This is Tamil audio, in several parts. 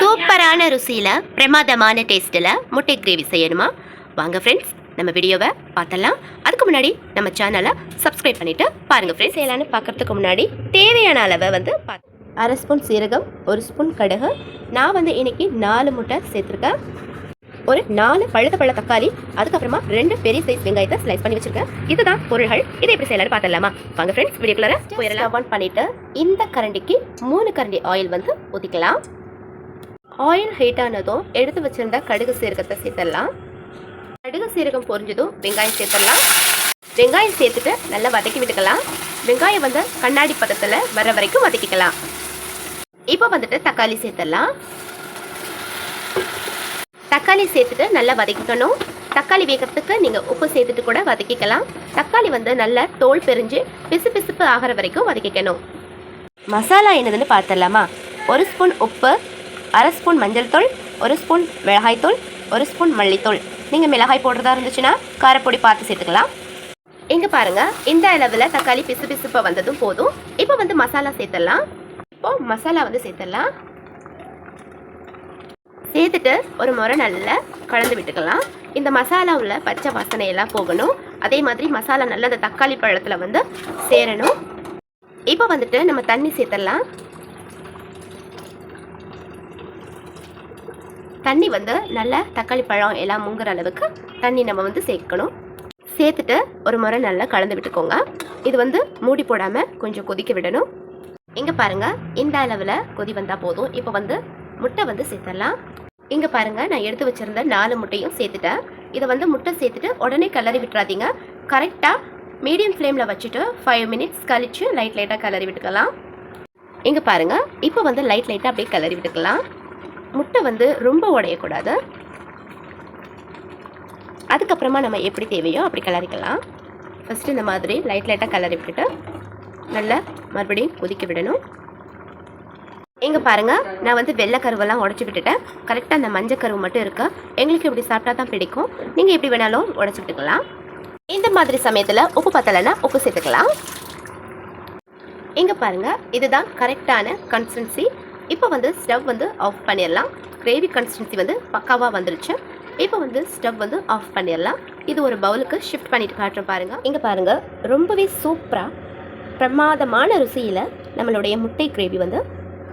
சூப்பரான ருசியில் பிரமாதமான டேஸ்ட்டில் முட்டை கிரேவி செய்யணுமா? வாங்க ஃப்ரெண்ட்ஸ் நம்ம வீடியோவை பார்த்தலாம் அதுக்கு முன்னாடி நம்ம சேனலை சப்ஸ்கிரைப் பண்ணிட்டு பாருங்க ஃப்ரெண்ட்ஸ் செய்யலான்னு பார்க்கறதுக்கு முன்னாடி தேவையான அளவை வந்து பார்த்து அரை ஸ்பூன் சீரகம் ஒரு ஸ்பூன் கடுகு. நான் வந்து இன்னைக்கு நாலு முட்டை சேர்த்துருக்கேன். ஒரு நாலு பழுத்த பழ தக்காளி அதுக்கப்புறமா ரெண்டு பெரிய சைஸ் வெங்காயத்தை ஸ்லைஸ் பண்ணி வச்சிருக்கேன். இதுதான் பொருள்கள். இதை எப்படி செய்யலாம்னு பார்த்தலாமா வாங்க ஃப்ரெண்ட்ஸ் வீடியோக்குள்ள போயிடலாம். ஆன் பண்ணிட்டு இந்த கரண்டிக்கு மூணு கரண்டி ஆயில் வந்து ஊற்றிக்கலாம் ஆயில் ஹீட் ஆனதும் எடுத்து வச்சிருந்த கடுகு சீரகத்தை சேர்த்துடலாம். கடுகு சீரகம் பொரிஞ்சதும் வெங்காயம் சேர்த்துடலாம். வெங்காயம் சேர்த்துட்டு நல்லா வதக்கி விட்டுக்கலாம். வெங்காயம் வந்து கண்ணாடி பதத்தில் வர வரைக்கும் வதக்கிக்கலாம். இப்போ வந்துட்டு தக்காளி சேர்த்துடலாம். தக்காளி சேர்த்துட்டு நல்லா வதக்கிக்கணும். தக்காளி வேகிறதுக்கு நீங்கள் உப்பு சேர்த்துட்டு கூட வதக்கிக்கலாம். தக்காளி வந்து நல்லா தோல் பிரிஞ்சு பிசு பிசுப்பு ஆகிற வரைக்கும் வதக்கிக்கணும். மசாலா என்னதுன்னு பார்த்துடலாமா? ஒரு ஸ்பூன் உப்பு அரை ஸ்பூன் மஞ்சள் தூள் ஒரு ஸ்பூன் மிளகாய்த்தூள் ஒரு ஸ்பூன் மல்லித்தூள். நீங்கள் மிளகாய் போடுறதா இருந்துச்சுன்னா காரப்பொடி பார்த்து சேர்த்துக்கலாம். இங்கே பாருங்க இந்த அளவில் தக்காளி பிசு பிசுப்பாக வந்ததும் போதும். இப்போ வந்து மசாலா சேர்த்துடலாம் இப்போ மசாலா வந்து சேர்த்துடலாம் சேர்த்துட்டு ஒரு முறை நல்லா கலந்து விட்டுக்கலாம். இந்த மசாலாவில் பச்சை வாசனை எல்லாம் போகணும். அதே மாதிரி மசாலா நல்லா அந்த தக்காளி பழத்தில் வந்து சேரணும். இப்போ வந்துட்டு நம்ம தண்ணி சேர்த்துடலாம் தண்ணி வந்து நல்லா தக்காளி பழம் எல்லாம் முங்குற அளவுக்கு தண்ணி நம்ம வந்து சேர்க்கணும். சேர்த்துட்டு ஒரு முறை நல்லா கலந்து விட்டுக்கோங்க. இது வந்து மூடி போடாமல் கொஞ்சம் கொதிக்க விடணும். இங்கே பாருங்க இந்த அளவில் கொதி வந்தால் போதும். இப்போ வந்து முட்டை வந்து சேர்த்துடலாம். இங்கே பாருங்கள் நான் எடுத்து வச்சிருந்த நாலு முட்டையும் சேர்த்துட்டேன். இதை வந்து முட்டை சேர்த்துட்டு உடனே கிளறி விட்டுறாதீங்க. கரெக்டாக மீடியம் ஃப்ளேமில் வச்சுட்டு ஃபைவ் மினிட்ஸ் கழித்து லைட் லைட்டாக கிளறி விட்டுக்கலாம். இங்கே பாருங்கள் இப்போ வந்து லைட் லைட்டாக அப்படியே கிளறி விட்டுக்கலாம். முட்டை வந்து ரொம்ப உடையக்கூடாது. அதுக்கப்புறமா நம்ம எப்படி தேவையோ அப்படி கிளறிக்கலாம் ஃபஸ்ட்டு இந்த மாதிரி லைட் லைட்டாக கலரி விட்டுட்டு நல்லா மறுபடியும் கொதிக்க விடணும். இங்கே பாருங்கள் நான் வந்து வெள்ளை கருவெல்லாம் உடச்சி விட்டுட்டேன். கரெக்டாக அந்த மஞ்சள் கருவு மட்டும் இருக்கு? எங்களுக்கு இப்படி சாப்பிட்டா தான் பிடிக்கும். நீங்கள் எப்படி வேணாலும் உடச்சி விட்டுக்கலாம். இந்த மாதிரி சமயத்தில் உப்பு பத்தலைன்னா உப்பு சேர்த்துக்கலாம். இங்கே பாருங்கள் இதுதான் கரெக்டான கன்சிஸ்டன்சி இப்போ வந்து ஸ்டவ் வந்து ஆஃப் பண்ணிடலாம். கிரேவி கன்சிஸ்டன்சி வந்து பக்காவாக வந்துருச்சு. இப்போ வந்து ஸ்டவ் வந்து ஆஃப் பண்ணிடலாம். இது ஒரு பவுலுக்கு ஷிஃப்ட் பண்ணிட்டு காட்டுறேன் பாருங்க. இங்கே பாருங்க ரொம்பவே சூப்பராக பிரமாதமான ருசியில் நம்மளுடைய முட்டை கிரேவி வந்து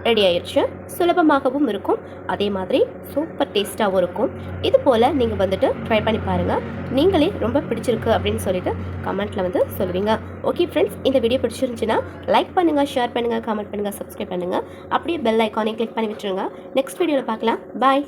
ரெடி ஆயிடுச்சு சுலபமாகவும் இருக்கும். அதே மாதிரி சூப்பர் டேஸ்ட்டாகவும் இருக்கும். இது போல் நீங்கள் வந்துட்டு ட்ரை பண்ணி பாருங்கள் நீங்களே ரொம்ப பிடிச்சிருக்கு அப்படின்னு சொல்லிட்டு கமெண்ட்டில் வந்து சொல்லுவீங்க. ஓகே ஃப்ரெண்ட்ஸ் இந்த வீடியோ பிடிச்சிருந்துச்சுன்னா லைக் பண்ணுங்கள் ஷேர் பண்ணுங்கள் கமெண்ட் பண்ணுங்கள் சப்ஸ்கிரைப் பண்ணுங்கள் அப்படியே பெல் ஐக்கானே கிளிக் பண்ணி விட்டுருங்க நெக்ஸ்ட் வீடியோவில் பார்க்கலாம். பாய்